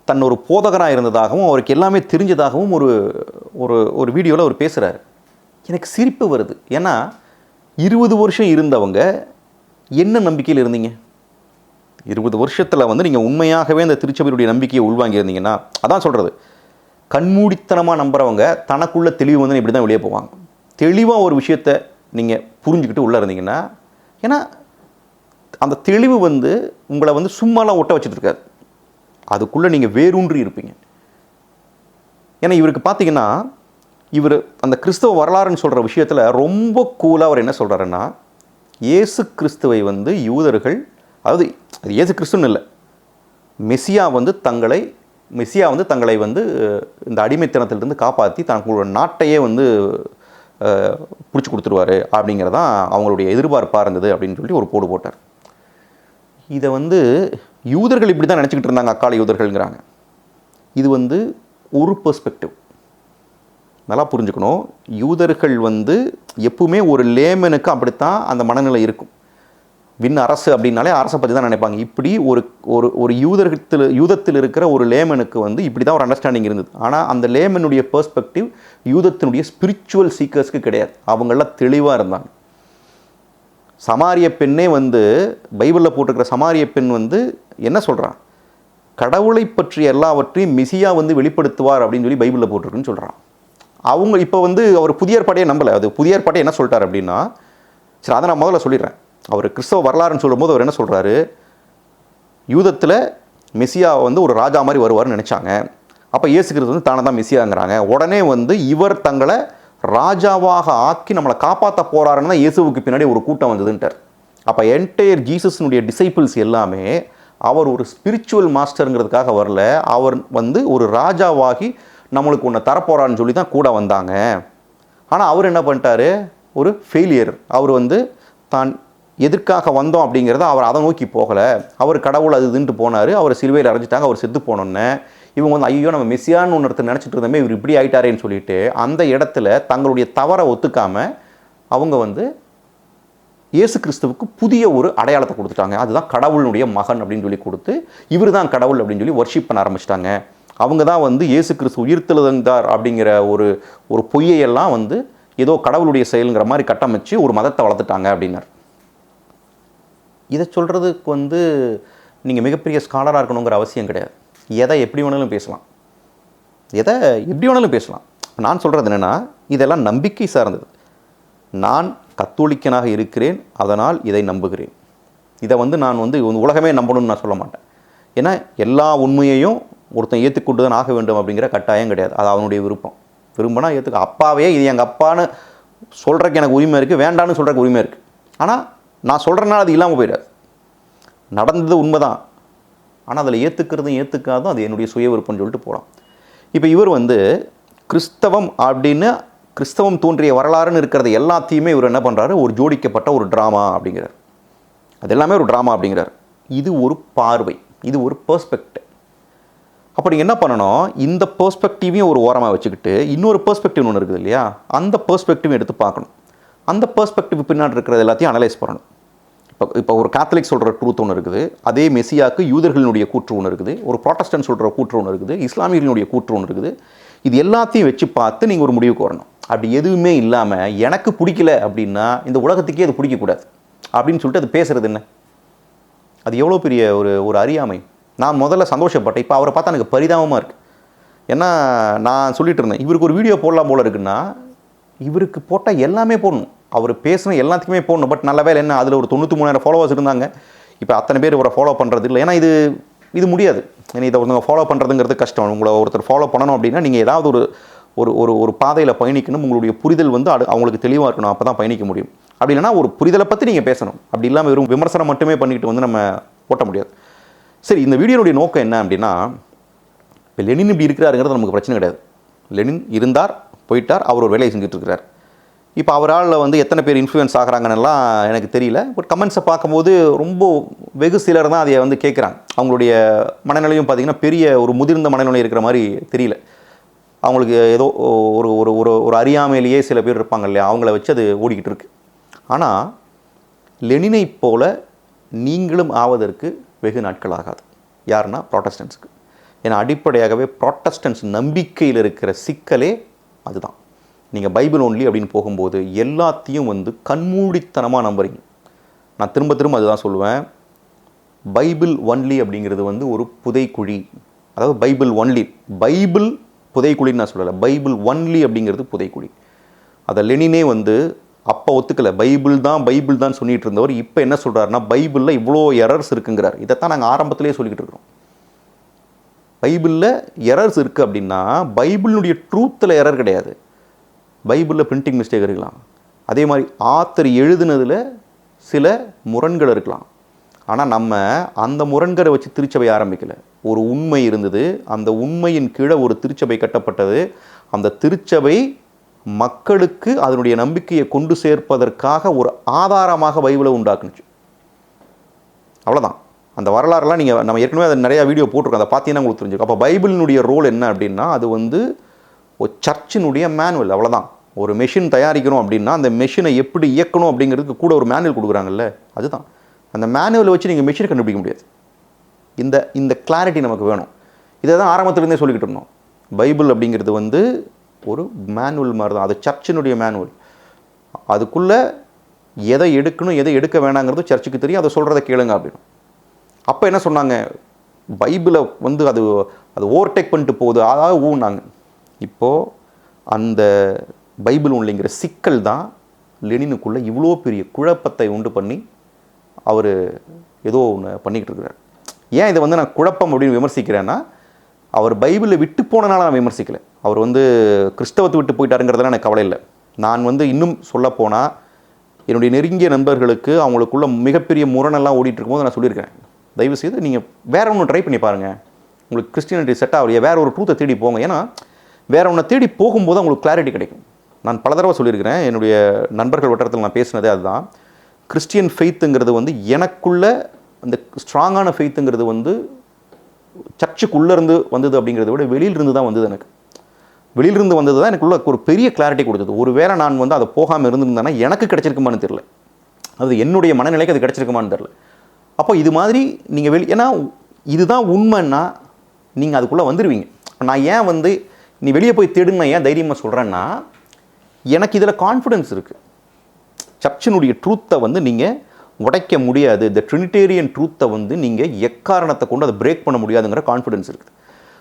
தன் ஒரு போதகனாக இருந்ததாகவும் அவருக்கு எல்லாமே தெரிஞ்சதாகவும் ஒரு ஒரு ஒரு வீடியோவில் அவர் பேசுகிறாரு எனக்கு சிரிப்பு வருது. ஏன்னா இருபது வருஷம் இருந்தவங்க என்ன நம்பிக்கையில் இருந்தீங்க? இருபது வருஷத்தில் வந்து நீங்கள் உண்மையாகவே அந்த திருச்சபையுடைய நம்பிக்கையை உள்வாங்கியிருந்தீங்கன்னா அதான் சொல்கிறது கண்மூடித்தனமாக நம்புகிறவங்க தனக்குள்ள தெளிவு வந்து இப்படி தான் வெளியே போவாங்க. தெளிவாக ஒரு விஷயத்தை நீங்கள் புரிஞ்சுக்கிட்டு உள்ளே இருந்தீங்கன்னா ஏன்னா அந்த தெளிவு வந்து உங்களை வந்து சும்மாலாம் ஒட்ட வச்சுட்டு இருக்காது. அதுக்குள்ளே நீங்கள் வேரூன்றி இருப்பீங்க. ஏன்னா இவருக்கு பார்த்தீங்கன்னா இவர் அந்த கிறிஸ்தவ வரலாறுன்னு சொல்கிற விஷயத்தில் ரொம்ப கூலாக அவர் என்ன சொல்கிறாருன்னா இயேசு கிறிஸ்துவை வந்து யூதர்கள் அதாவது அது இயேசு கிறிஸ்துன்னு இல்லை மெசியா வந்து தங்களை மெசியா வந்து தங்களை வந்து இந்த அடிமைத்தனத்திலிருந்து காப்பாற்றி தங்களோட நாட்டையே வந்து பிடிச்சி கொடுத்துருவாரு அப்படிங்கிறதான் அவங்களுடைய எதிர்பார்ப்பாக இருந்தது அப்படின்னு சொல்லி ஒரு போடு போட்டார். இதை வந்து யூதர்கள் இப்படி தான் நினச்சிக்கிட்டு இருந்தாங்க அக்கால யூதர்கள்ங்கிறாங்க. இது வந்து ஒரு பெர்ஸ்பெக்டிவ் நல்லா புரிஞ்சுக்கணும். யூதர்கள் வந்து எப்பவுமே ஒரு லேமனுக்கு அப்படித்தான் அந்த மனநிலை இருக்கும். வின் அரசு அப்படின்னாலே அரசை பற்றி தான் நினைப்பாங்க. இப்படி ஒரு ஒரு ஒரு யூதத்தில் யூதத்தில் இருக்கிற ஒரு லேமனுக்கு வந்து இப்படி தான் ஒரு அண்டர்ஸ்டாண்டிங் இருந்தது. ஆனால் அந்த லேமனுடைய பெர்ஸ்பெக்டிவ் யூதத்தினுடைய ஸ்பிரிச்சுவல் சீக்கர்ஸ்க்கு கிடையாது. அவங்களாம் தெளிவாக இருந்தாங்க. சமாரிய பெண்ணே வந்து பைபிளில் போட்டிருக்கிற சமாரிய பெண் வந்து என்ன சொல்கிறான் கடவுளை பற்றி எல்லாவற்றையும் மிசியாக வந்து வெளிப்படுத்துவார் அப்படின்னு சொல்லி பைபிளில் போட்டிருக்குன்னு சொல்கிறான் அவங்க இப்போ வந்து அவர் புதிய ஏற்பாட்டையே நம்பலை. அது புதிய ஏற்பாட்டை என்ன சொல்லிட்டார் அப்படின்னா சரி அதை நான் முதல்ல சொல்லிடுறேன். அவர் கிறிஸ்தவ வரலாறுன்னு சொல்லும்போது அவர் என்ன சொல்கிறாரு யூதத்தில் மெசியா வந்து ஒரு ராஜா மாதிரி வருவார்னு நினச்சாங்க. அப்போ இயேசு வந்து தானே தான் மெசியாங்கிறாங்க. உடனே வந்து இவர் தங்களை ராஜாவாக ஆக்கி நம்மளை காப்பாற்ற போகிறாருன்னு தான் இயேசுவுக்கு பின்னாடி ஒரு கூட்டம் வந்ததுன்ட்டார். அப்போ என்டையர் ஜீசஸ்னுடைய டிசைபிள்ஸ் எல்லாமே அவர் ஒரு ஸ்பிரிச்சுவல் மாஸ்டருங்கிறதுக்காக வரல. அவர் வந்து ஒரு ராஜாவாகி நம்மளுக்கு ஒன்று தரப்போகிறான்னு சொல்லி தான் கூட வந்தாங்க. ஆனால் அவர் என்ன பண்ணிட்டாரு? ஒரு ஃபெயிலியர் அவர் வந்து தான் எதற்காக வந்தோம் அப்படிங்கிறத அவர் அதை நோக்கி போகலை. அவர் கடவுள் அது இதுன்ட்டு போனார். அவர் சிலுவையில் அரைஞ்சிட்டாங்க அவர் செத்து போனோன்னே இவங்க வந்து ஐயோ நம்ம மெஸ்ஸியான்னு ஒருத்தர் நினச்சிட்டு இருந்தோமே இவர் இப்படி ஆயிட்டாரேன்னு சொல்லிட்டு அந்த இடத்துல தங்களுடைய தவறை ஒத்துக்காம அவங்க வந்து இயேசு கிறிஸ்துவுக்கு புதிய ஒரு அடையாளத்தை கொடுத்துட்டாங்க. அதுதான் கடவுளுடைய மகன் அப்படின்னு சொல்லி கொடுத்து இவர் தான் கடவுள் அப்படின்னு சொல்லி ஒர்ஷிப் பண்ண ஆரம்பிச்சிட்டாங்க. அவங்க தான் வந்து இயேசு கிறிஸ்து உயிர்த்தெழுந்தார் அப்படிங்கிற ஒரு ஒரு பொய்யையெல்லாம் வந்து ஏதோ கடவுளுடைய செயலுங்கிற மாதிரி கட்டமைச்சு ஒரு மதத்தை வளர்த்துட்டாங்க அப்படின்னார். இதை சொல்கிறதுக்கு வந்து நீங்கள் மிகப்பெரிய ஸ்காலராக இருக்கணுங்கிற அவசியம் கிடையாது. எதை எப்படி வேணாலும் பேசலாம். எதை எப்படி வேணாலும் பேசலாம். நான் சொல்கிறது என்னென்னா இதெல்லாம் நம்பிக்கை சார்ந்தது. நான் கத்தோலிக்கனாக இருக்கிறேன் அதனால் இதை நம்புகிறேன். இதை வந்து நான் வந்து உலகமே நம்பணும்னு நான் சொல்ல மாட்டேன். ஏன்னா எல்லா உண்மையையும் ஒருத்தன் ஏற்றுக்கொண்டு தான் ஆக வேண்டும் அப்படிங்கிற கட்டாயம் கிடையாது. அது அவனுடைய விருப்பம். விரும்பினா ஏற்றுக்க அப்பாவே இது எங்கள் அப்பான்னு சொல்கிறக்கு எனக்கு உரிமை இருக்குது வேண்டான்னு சொல்கிறக்கு உரிமை இருக்குது ஆனால் நான் சொல்கிறனால அது இல்லாமல் போயிடாது. நடந்தது உண்மைதான். ஆனால் அதில் ஏற்றுக்கிறதும் ஏற்றுக்காதும் அது என்னுடைய சுய விருப்பம்னு சொல்லிட்டு போகலாம் இப்போ இவர் வந்து கிறிஸ்தவம் அப்படின்னு கிறிஸ்தவம் தோன்றிய வரலாறுன்னு இருக்கிறது எல்லாத்தையுமே இவர் என்ன பண்ணுறாரு ஒரு ஜோடிக்கப்பட்ட ஒரு ட்ராமா அப்படிங்கிறார். அது எல்லாமே ஒரு ட்ராமா அப்படிங்கிறார். இது ஒரு பார்வை. இது ஒரு பர்ஸ்பெக்ட் அப்போ நீங்கள் என்ன பண்ணணும்? இந்த பெர்ஸ்பெக்டிவையும் ஒரு ஓரமாக வச்சுக்கிட்டு இன்னொரு பெர்ஸ்பெக்டிவ் ஒன்று இருக்குது இல்லையா? அந்த பெர்ஸ்பெக்டிவ் எடுத்து பார்க்கணும். அந்த பெர்ஸ்பெக்டிவ் பின்னாடி இருக்கிறது எல்லாத்தையும் அனலைஸ் பண்ணணும். இப்போ இப்போ ஒரு கேத்தலிக் சொல்கிற ட்ரூத் ஒன்று இருக்குது. அதே மெசியாக்கு யூதர்களினுடைய கூற்று ஒன்று இருக்குது. ஒரு ப்ராட்டஸ்டன்ட் சொல்கிற கூற்று ஒன்று இருக்குது. இஸ்லாமியர்களுடைய கூற்று ஒன்று இருக்குது. இது எல்லாத்தையும் வச்சு பார்த்து நீங்கள் ஒரு முடிவுக்கு வரணும். அப்படி எதுவுமே இல்லாமல் எனக்கு பிடிக்கல அப்படின்னா இந்த உலகத்துக்கே அது பிடிக்கக்கூடாது. அப்படின்னு சொல்லிட்டு அது பேசுகிறது என்ன? அது எவ்வளோ பெரிய ஒரு ஒரு அறியாமை? நான் முதல்ல சந்தோஷப்பட்டேன். இப்போ அவரை பார்த்தா எனக்கு பரிதாபமாக இருக்குது ஏன்னா நான் சொல்லிட்டு இருந்தேன் இவருக்கு ஒரு வீடியோ போடலாம் போல இருக்குன்னா இவருக்கு போட்டால் எல்லாமே போடணும். அவர் பேசுன எல்லாத்துக்குமே போடணும். பட் நல்ல வேலை என்ன அதில் ஒரு தொண்ணூற்றி மூணாயிரம் ஃபாலோவர்ஸ் இருந்தாங்க. இப்போ அத்தனை பேர் இவரை ஃபாலோ பண்ணுறது இல்லை. ஏன்னா இது இது முடியாது. ஏன்னா இதை ஒருத்தவங்க ஃபாலோ பண்ணுறதுங்கிறது கஷ்டம். உங்களை ஒருத்தர் ஃபாலோ பண்ணணும் அப்படின்னா நீங்கள் ஏதாவது ஒரு ஒரு ஒரு ஒரு பாதையில் பயணிக்கணும். உங்களுடைய புரிதல் வந்து அடு அவங்களுக்கு தெளிவாக இருக்கணும். அப்போ தான் பயணிக்க முடியும். அப்படி இல்லைன்னா ஒரு புரிதலை பற்றி நீங்கள் பேசணும். அப்படி இல்லாமல் வெறும் விமர்சனம் மட்டுமே பண்ணிக்கிட்டு வந்து நம்ம ஓட்ட முடியாது. சரி இந்த வீடியோனுடைய நோக்கம் என்ன அப்படின்னா இப்போ லெனின் இப்படி இருக்கிறாருங்கிறது நமக்கு பிரச்சனை கிடையாது. லெனின் இருந்தார் போயிட்டார் அவர் ஒரு வேலையை செஞ்சுட்டு இருக்கிறார் இப்போ அவரால் வந்து எத்தனை பேர் இன்ஃப்ளூயன்ஸ் ஆகிறாங்கன்னெல்லாம் எனக்கு தெரியல. பட் கமெண்ட்ஸை பார்க்கும்போது ரொம்ப வெகு சிலர் தான் அதை வந்து கேட்குறாங்க. அவங்களுடைய மனநிலையும் பார்த்திங்கன்னா பெரிய ஒரு முதிர்ந்த மனநிலை இருக்கிற மாதிரி தெரியல. அவங்களுக்கு ஏதோ ஒரு ஒரு ஒரு ஒரு அறியாமையிலேயே சில பேர் இருப்பாங்க இல்லையா? அவங்கள வச்சு அது ஓடிக்கிட்டு இருக்கு. ஆனால் லெனினை போல நீங்களும் ஆவதற்கு வெகு நாட்கள் ஆகாது யாருன்னா ப்ராட்டஸ்டன்ஸுக்கு ஏன்னா அடிப்படையாகவே ப்ராட்டஸ்டன்ஸ் நம்பிக்கையில் இருக்கிற சிக்கலே அதுதான். நீங்கள் பைபிள் ஒன்லி அப்படின்னு போகும்போது எல்லாத்தையும் வந்து கண்மூடித்தனமாக நம்புறீங்க. நான் திரும்ப திரும்ப அதுதான் சொல்லுவேன். பைபிள் ஒன்லி அப்படிங்கிறது வந்து ஒரு புதைக்குழி அதாவது பைபிள் ஒன்லி பைபிள் புதைக்குழின்னு நான் சொல்லலை. பைபிள் ஒன்லி அப்படிங்கிறது புதைக்குழி அதை லெனினே வந்து அப்போ ஒத்துக்கல. பைபிள் தான் பைபிள் தான் சொல்லிகிட்டு இருந்தவர் இப்போ என்ன சொல்கிறாருன்னா பைபிளில் இவ்வளோ எரர்ஸ் இருக்குங்கிறார். இதைத்தான் நாங்கள் ஆரம்பத்திலே சொல்லிக்கிட்டு இருக்கிறோம். பைபிளில் எரர்ஸ் இருக்குது அப்படின்னா பைபிளினுடைய ட்ரூத்தில் எரர் கிடையாது. பைபிளில் பிரிண்டிங் மிஸ்டேக் இருக்கலாம். அதே மாதிரி ஆத்தர் எழுதுனதில் சில முரண்கள் இருக்கலாம். ஆனால் நம்ம அந்த முரண்களை வச்சு திருச்சபை ஆரம்பிக்கல. ஒரு உண்மை இருந்தது. அந்த உண்மையின் கீழே ஒரு திருச்சபை கட்டப்பட்டது. அந்த திருச்சபை மக்களுக்கு அதனுடைய நம்பிக்கையை கொண்டு சேர்ப்பதற்காக ஒரு ஆதாரமாக பைபிளை உண்டாக்குனுச்சு. அவ்வளோதான் அந்த வரலாறுலாம் நீங்கள் நம்ம ஏற்கனவே அதை நிறையா வீடியோ போட்டிருக்கோம். அதை பார்த்தீங்கன்னா உங்களுக்கு தெரிஞ்சிருக்கும். அப்போ பைபிளினுடைய ரோல் என்ன அப்படின்னா அது வந்து ஒரு சர்ச்சினுடைய மேனுவல் அவ்வளோதான் ஒரு மெஷின் தயாரிக்கிறோம் அப்படின்னா அந்த மெஷினை எப்படி இயக்கணும் அப்படிங்கிறதுக்கு கூட ஒரு மேனுவல் கொடுக்குறாங்கல்ல? அதுதான். அந்த மேனுவலை வச்சு நீங்கள் மெஷினை கண்டுபிடிக்க முடியாது. இந்த இந்த கிளாரிட்டி நமக்கு வேணும். இதை தான் ஆரம்பத்துலேருந்தே சொல்லிக்கிட்டு இருந்தோம். பைபிள் அப்படிங்கிறது வந்து ஒரு மேனுவல் மாதிரி தான் அது சர்ச்சினுடைய மேனுவல் அதுக்குள்ளே எதை எடுக்கணும் எதை எடுக்க வேணாங்கிறது சர்ச்சுக்கு தெரியும். அதை சொல்கிறத கேளுங்க அப்படின்னு. அப்போ என்ன சொன்னாங்க? பைபிளை வந்து அது அது ஓவர்டேக் பண்ணிட்டு போகுது. அதாவது ஊனாங்க. இப்போது அந்த பைபிள் உள்ளிங்கிற சிக்கல் தான் லெனினுக்குள்ளே இவ்வளோ பெரிய குழப்பத்தை உண்டு பண்ணி அவர் ஏதோ ஒன்று பண்ணிக்கிட்டு இருக்கிறார். ஏன் இதை வந்து நான் குழப்பம் அப்படின்னு விமர்சிக்கிறேன்னா அவர் பைபிளை விட்டு போனனால நான் விமர்சிக்கலை. அவர் வந்து கிறிஸ்தவத்தை விட்டு போயிட்டாருங்கிறதுலாம் எனக்கு கவலை இல்லை. நான் வந்து இன்னும் சொல்லப்போனால் என்னுடைய நெருங்கிய நண்பர்களுக்கு அவங்களுக்குள்ள மிகப்பெரிய முரணெல்லாம் ஓடிட்டு இருக்கும்போது நான் சொல்லியிருக்கேன். தயவு செய்து நீங்கள் வேற ஒன்று ட்ரை பண்ணி பாருங்கள் உங்களுக்கு கிறிஸ்டியானிட்டி செட் ஆகலையே? வேறு ஒரு ட்ரூத்தை தேடி போங்க. ஏன்னா வேற ஒன்றை தேடி போகும்போது அவங்களுக்கு கிளாரிட்டி கிடைக்கும். நான் பல தடவை சொல்லியிருக்கிறேன். என்னுடைய நண்பர்கள் வட்டத்தில் நான் பேசினதே அதுதான். கிறிஸ்டியன் ஃபெய்த்துங்கிறது வந்து எனக்குள்ள அந்த ஸ்ட்ராங்கான ஃபெய்த்துங்கிறது வந்து சர்ச்சுக்குள்ளேருந்து வந்தது அப்படிங்கிறத விட வெளியிலிருந்து தான் வந்தது எனக்கு. வெளியிலிருந்து வந்தது தான் எனக்குள்ள ஒரு பெரிய கிளாரிட்டி கொடுத்தது. ஒரு வேளை நான் வந்து அதை போகாமல் இருந்திருந்தேன்னா எனக்கு கிடச்சிருக்குமான்னு தெரில அது என்னுடைய மனநிலைக்கு அது கிடச்சிருக்குமான்னு தெரில அப்போ இது மாதிரி நீங்கள் வெளி ஏன்னா இதுதான் உண்மைன்னா நீங்கள் அதுக்குள்ளே வந்துடுவீங்க இப்போ நான் ஏன் வந்து நீ வெளியே போய் தேடுன்னு ஏன் தைரியமாக சொல்கிறேன்னா எனக்கு இதில் கான்ஃபிடென்ஸ் இருக்குது சர்ச்சினுடைய ட்ரூத்தை வந்து நீங்கள் உடைக்க முடியாது. இந்த ட்ரினிட்டேரியன் ட்ரூத்தை வந்து நீங்கள் எக்காரணத்தை கொண்டு அதை பிரேக் பண்ண முடியாதுங்கிற கான்ஃபிடன்ஸ் இருக்குது.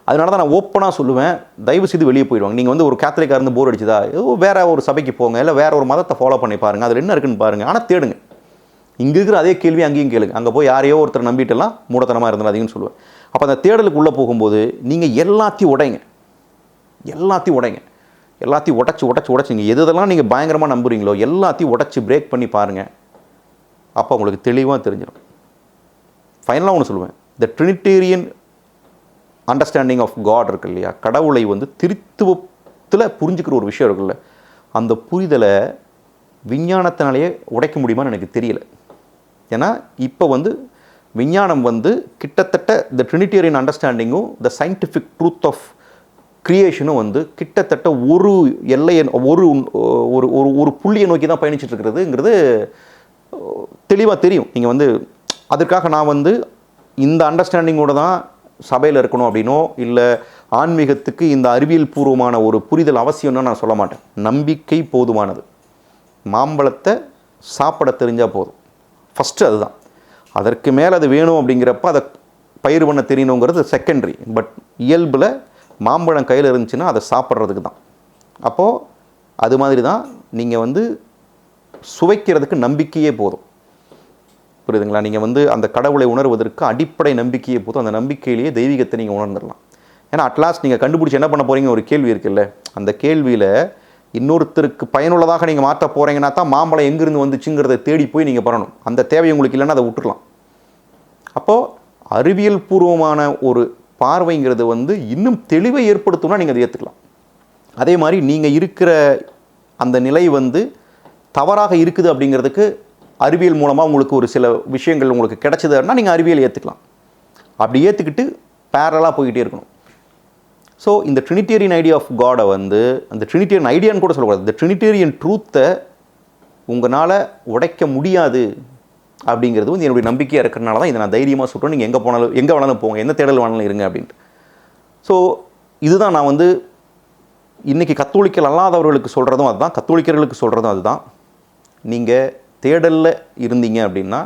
அதனால தான் நான் ஓப்பனாக சொல்லுவேன். தயவு செய்து வெளியே போயிடுவாங்க. நீங்கள் வந்து ஒரு கேத்தலிக்காக இருந்து போர் அடிச்சுதா? ஏதோ வேற ஒரு சபைக்கு போங்க. இல்லை வேற ஒரு மதத்தை ஃபாலோ பண்ணி பாருங்கள் அதில் என்ன இருக்குன்னு பாருங்கள் ஆனால் தேடுங்க. இங்கே இருக்கிற அதே கேள்வி அங்கேயும் கேளுங்க. அங்கே போய் யாரையோ ஒருத்தர் நம்பிட்டுலாம் மூடத்தனமாக இருந்துடாதீங்கன்னு சொல்லுவேன். அப்போ அந்த தேடலுக்கு உள்ளே போகும்போது நீங்கள் எல்லாத்தையும் உடைங்க. எல்லாத்தையும் உடைங்க. எல்லாத்தையும் உடச்சி உடச்சி உடச்சிங்க எது எதெல்லாம் நீங்கள் பயங்கரமாக நம்புறீங்களோ எல்லாத்தையும் உடச்சி பிரேக் பண்ணி பாருங்கள் அப்போ உங்களுக்கு தெளிவாக தெரிஞ்சிடும் ஃபைனலாக ஒன்று சொல்லுவேன். The Trinitarian understanding of God இருக்கு இல்லையா? கடவுளை வந்து திருத்துவத்தில் புரிஞ்சுக்கிற ஒரு விஷயம் இருக்குல்ல? அந்த புரிதலை விஞ்ஞானத்தினாலேயே உடைக்க முடியுமான்னு எனக்கு தெரியல. ஏன்னா இப்போ வந்து விஞ்ஞானம் வந்து கிட்டத்தட்ட த ட்ரினிட்டேரியன் அண்டர்ஸ்டாண்டிங்கும் த சயின்டிஃபிக் ட்ரூத் ஆஃப் கிரியேஷனும் வந்து கிட்டத்தட்ட ஒரு எல்லையை ஒரு ஒரு ஒரு ஒரு புள்ளியை நோக்கி தான் பயணிச்சுட்டு இருக்கிறதுங்கிறது தெளிவாக தெரியும். நீங்கள் வந்து அதற்காக நான் வந்து இந்த அண்டர்ஸ்டாண்டிங்கோட தான் சபையில் இருக்கணும் அப்படின்னோ இல்லை ஆன்மீகத்துக்கு இந்த அறிவியல் பூர்வமான ஒரு புரிதல் அவசியம்னு நான் சொல்ல மாட்டேன். நம்பிக்கை போதுமானது. மாம்பழத்தை சாப்பிட தெரிஞ்சால் போதும். ஃபஸ்ட்டு அதுதான். அதற்கு மேலே அது வேணும் அப்படிங்கிறப்ப அதை பயிர் பண்ண தெரியணுங்கிறது செகண்டரி பட் இயல்பில் மாம்பழம் கையில் இருந்துச்சுன்னா அதை சாப்பிட்றதுக்கு தான் அப்போது அது மாதிரி தான் நீங்கள் வந்து சுவைக்கிறதுக்கு நம்பிக்கையே போதும். புரியுதுங்களா? நீங்கள் வந்து அந்த கடவுளை உணர்வதற்கு அடிப்படை நம்பிக்கையே போதும். அந்த நம்பிக்கையிலேயே தெய்வீகத்தை நீங்கள் உணர்ந்துடலாம். ஏன்னா அட்லாஸ்ட் நீங்கள் கண்டுபிடிச்சி என்ன பண்ண போகிறீங்க ஒரு கேள்வி இருக்குல்ல? அந்த கேள்வியில் இன்னொருத்தருக்கு பயனுள்ளதாக நீங்கள் மாற்ற போகிறீங்கன்னா தான் மாம்பழம் எங்கேருந்து வந்துச்சுங்கிறத தேடி போய் நீங்கள் பண்ணணும். அந்த தேவை உங்களுக்கு இல்லைன்னா அதை விட்டுடலாம். அப்போது அறிவியல் பூர்வமான ஒரு பார்வைங்கிறது வந்து இன்னும் தெளிவை ஏற்படுத்தணும்னா நீங்கள் அதை ஏற்றுக்கலாம் அதே மாதிரி நீங்கள் இருக்கிற அந்த நிலை வந்து தவறாக இருக்குது அப்படிங்கிறதுக்கு அறிவியல் மூலமாக உங்களுக்கு ஒரு சில விஷயங்கள் உங்களுக்கு கிடைச்சதுன்னா நீங்கள் அறிவியல் ஏற்றுக்கலாம் அப்படி ஏற்றுக்கிட்டு பேரலாக போய்கிட்டே இருக்கணும். ஸோ இந்த ட்ரினிட்டேரியன் ஐடியா ஆஃப் காடை வந்து அந்த ட்ரினிட்டேரியன் ஐடியான்னு கூட சொல்லக்கூடாது. இந்த ட்ரினிட்டேரியன் ட்ரூத்தை உங்களால் உடைக்க முடியாது அப்படிங்கிறது வந்து என்னுடைய நம்பிக்கையாக இருக்கிறனால தான் இதை நான் தைரியமாக சொல்கிறேன் நீங்கள் எங்கே போனாலும் எங்கே வேணாலும் போங்க. எந்த தேடல் வேணாலும் இருங்க அப்படின்ட்டு. ஸோ இதுதான் நான் வந்து இன்றைக்கி கத்தோலிக்கல் அல்லாதவர்களுக்கு சொல்கிறதும் அதுதான். கத்தோலிக்கர்களுக்கு சொல்கிறதும் அதுதான். நீங்கள் தேடலில் இருந்தீங்க அப்படின்னா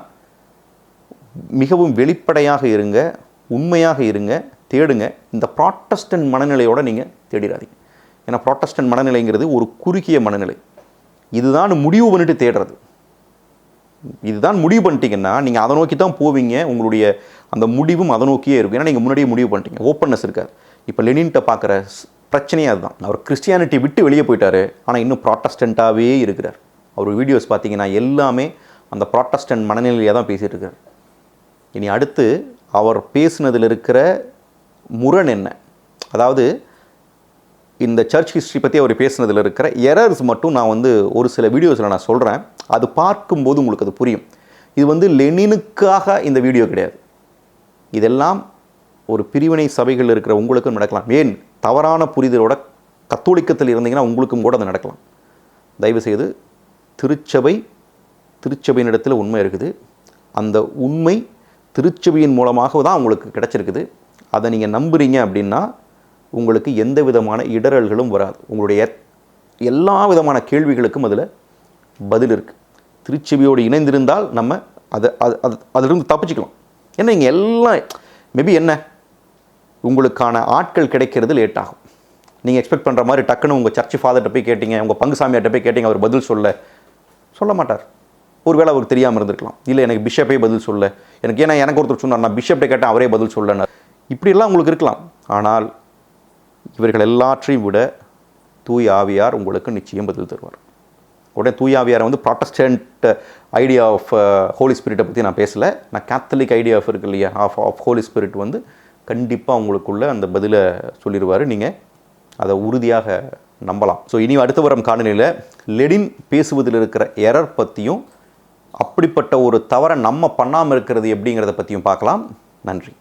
மிகவும் வெளிப்படையாக இருங்க உண்மையாக இருங்க தேடுங்க. இந்த ப்ராட்டஸ்டன்ட் மனநிலையோடு நீங்கள் தேடிடாதீங்க ஏன்னா ப்ராட்டஸ்டன்ட் மனநிலைங்கிறது ஒரு குறுகிய மனநிலை. இதுதான் முடிவு பண்ணிட்டு தேடுறது. இதுதான் முடிவு பண்ணிட்டீங்கன்னா நீங்கள் அதை நோக்கி தான் போவீங்க. உங்களுடைய அந்த முடிவும் அதை நோக்கியே இருக்கும். ஏன்னா நீங்கள் முன்னாடியே முடிவு பண்ணிட்டீங்க. ஓப்பன்னஸ் இருக்காது. இப்போ லெனின்ட்ட பார்க்குற பிரச்சனையே அதுதான். அவர் கிறிஸ்டியானிட்டி விட்டு வெளியே போயிட்டார். ஆனால் இன்னும் ப்ராட்டஸ்டண்ட்டாகவே இருக்கிறார். அவர் வீடியோஸ் பார்த்தீங்கன்னா எல்லாமே அந்த ப்ராட்டஸ்டன்ட் மனநிலையாக தான் பேசிகிட்டு இருக்கார் இனி அடுத்து அவர் பேசுனதில் இருக்கிற முரண் என்ன? அதாவது இந்த சர்ச் ஹிஸ்ட்ரி பற்றி அவர் பேசினதில் இருக்கிற எரர்ஸ் மட்டும் நான் வந்து ஒரு சில வீடியோஸில் நான் சொல்கிறேன் அது பார்க்கும்போது உங்களுக்கு அது புரியும். இது வந்து லெனினுக்காக இந்த வீடியோ கிடையாது. இதெல்லாம் ஒரு பிரிவினை சபைகள் இருக்கிற உங்களுக்கும் நடக்கலாம். ஏன்? தவறான புரிதலோட கத்தோலிக்கத்தில் இருந்தீங்கன்னா உங்களுக்கும் கூட அது நடக்கலாம். தயவுசெய்து திருச்சபை திருச்சபையினிடத்தில் உண்மை இருக்குது. அந்த உண்மை திருச்சபையின் மூலமாக தான் உங்களுக்கு கிடச்சிருக்குது. அதை நீங்கள் நம்புகிறீங்க அப்படின்னா உங்களுக்கு எந்த விதமான இடரல்களும் வராது. உங்களுடைய எல்லா விதமான கேள்விகளுக்கும் அதில் பதில் இருக்குது திருச்சபையோடு இணைந்திருந்தால் நம்ம அதை அது அது அதிலிருந்து தப்பிச்சுக்கலாம். ஏன்னா இங்கே எல்லாம் மேபி என்ன? உங்களுக்கான ஆட்கள் கிடைக்கிறது லேட் ஆகும் நீங்கள் எக்ஸ்பெக்ட் பண்ணுற மாதிரி டக்குன்னு உங்கள் சர்ச்சு ஃபாதர்கிட்ட போய் கேட்டீங்க உங்கள் பங்குசாமியார்கிட்ட போய் கேட்டீங்க அவர் பதில் சொல்ல. சொல்ல மாட்டார் ஒருவேளை அவருக்கு தெரியாமல் இருந்திருக்கலாம். இல்லை எனக்கு பிஷப்பே பதில் சொல்ல. எனக்கு ஏன்னா எனக்கு ஒருத்தர் சொன்னார் நான் பிஷப்டே கேட்டேன் அவரே பதில் சொல்லனார் இப்படியெல்லாம் உங்களுக்கு இருக்கலாம். ஆனால் இவர்கள் எல்லாற்றையும் விட தூய் ஆவியார் உங்களுக்கு நிச்சயம் பதில் தருவார். உடனே தூயாவியாரை வந்து ப்ராட்டஸ்டன்ட் ஐடியா ஆஃப் ஹோலி ஸ்பிரிட்டை பற்றி நான் பேசலை. நான் கேத்தலிக் ஐடியா ஆஃப் இருக்கு இல்லையா? ஆஃப் ஆஃப் ஹோலி ஸ்பிரிட் வந்து கண்டிப்பாக உங்களுக்குள்ள அந்த பதிலை சொல்லிடுவார் நீங்கள் அதை உறுதியாக நம்பலாம். ஸோ இனி அடுத்த வரும் காணொலியில் லெடின் பேசுவதில் இருக்கிற எரர் பற்றியும் அப்படிப்பட்ட ஒரு தவறை நம்ம பண்ணாமல் இருக்கிறது எப்படிங்கிறத பற்றியும் பார்க்கலாம். நன்றி.